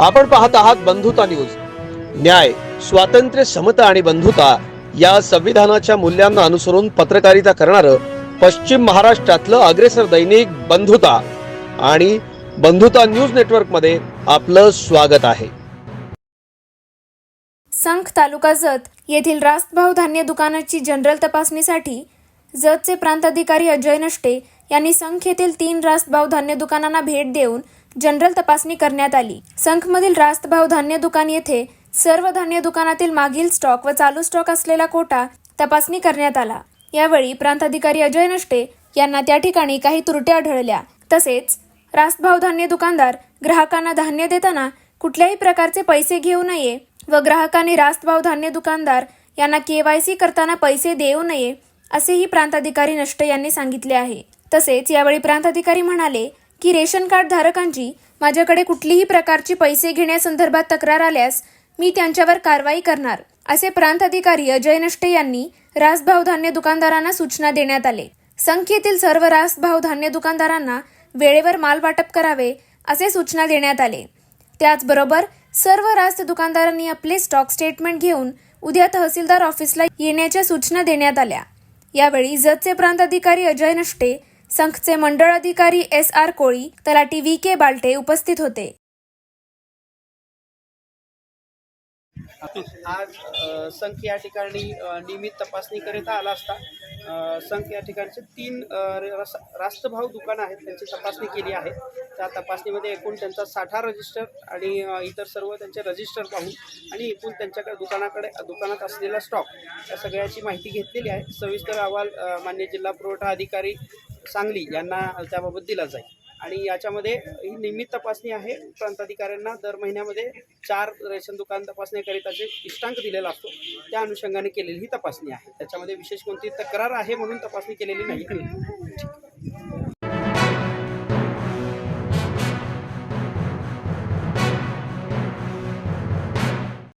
आपण पाहत आहात बंधुता न्यूज. न्याय स्वातंत्र्य समता आणि बंधुता या संविधानाच्या मूल्यांना अनुसरून पत्रकारिता करणारं पश्चिम महाराष्ट्रातलं अग्रेसर दैनिक बंधुता आणि बंधुता न्यूज नेटवर्कमध्ये आपलं स्वागत आहे. संख तालुका जत येथील रास्तभाव धान्य दुकानाची जनरल तपासणीसाठी जतचे प्रांताधिकारी अजय नष्टे यांनी संख येथील तीन रास्तभाव धान्य दुकानांना भेट देऊन जनरल तपासणी करण्यात आली. संखमधील रास्तभाव धान्य दुकान येथे सर्व धान्य दुकानातील मागील स्टॉक व चालू स्टॉक असलेला कोटा तपासणी करण्यात आला. यावेळी प्रांताधिकारी अजय नष्टे यांना त्या ठिकाणी काही त्रुट्या आढळल्या. तसेच रास्तभाव धान्य दुकानदार ग्राहकांना धान्य देताना कुठल्याही प्रकारचे पैसे घेऊ नये व ग्राहकांनी रास्तभाव धान्य दुकानदार यांना केवायसी करताना पैसे देऊ नये असेही प्रांताधिकारी नष्ट यांनी सांगितले आहे. तसेच यावेळी प्रांताधिकारी म्हणाले की रेशन कार्ड धारकांची माझ्याकडे कुठलीही प्रकारची पैसे घेण्यासंदर्भात तक्रार आल्यास मी त्यांच्यावर कारवाई करणार असे प्रांताधिकारी अजय नष्टे यांनी रासभाव धान्य दुकानदारांना सूचना देण्यात आले. संख्येतील सर्व रासभाव धान्य दुकानदारांना वेळेवर माल वाटप करावे असे सूचना देण्यात आले. त्याचबरोबर सर्व रास्त दुकानदारांनी आपले स्टॉक स्टेटमेंट घेऊन उद्या तहसीलदार ऑफिसला येण्याच्या सूचना देण्यात आल्या. यावेळी जतचे प्रांताधिकारी अजय नष्टे संघचे मंडळ अधिकारी एस आर कोळी तलाटी व्ही के बाल्टे उपस्थित होते. आज संख या ठिकाणी नियमित तपासणी करिता आला असता. संख या ठिकाणचे तीन रास्तभाव दुकानं आहेत त्यांची तपासणी केली आहे. त्या तपासणीमध्ये एकूण त्यांचा साठा रजिस्टर आणि इतर सर्व त्यांचे रजिस्टर पाहून आणि एकूण त्यांच्याकडे दुकानाकडे दुकानात असलेला स्टॉक या सगळ्याची माहिती घेतलेली आहे. सविस्तर अहवाल मान्य जिल्हा पुरवठा अधिकारी सांगली यांना त्याबाबत दिला जाईल. आणि याच्यामध्ये ही नियमित तपासणी आहे. प्रांताधिकाऱ्यांना दर महिन्यामध्ये चार रेशन दुकान तपासणीकरिताचे इष्टांक दिलेला असतो त्या अनुषंगाने केलेली ही तपासणी आहे. त्याच्यामध्ये विशेष कोणती तक्रार आहे म्हणून तपासणी केलेली नाही.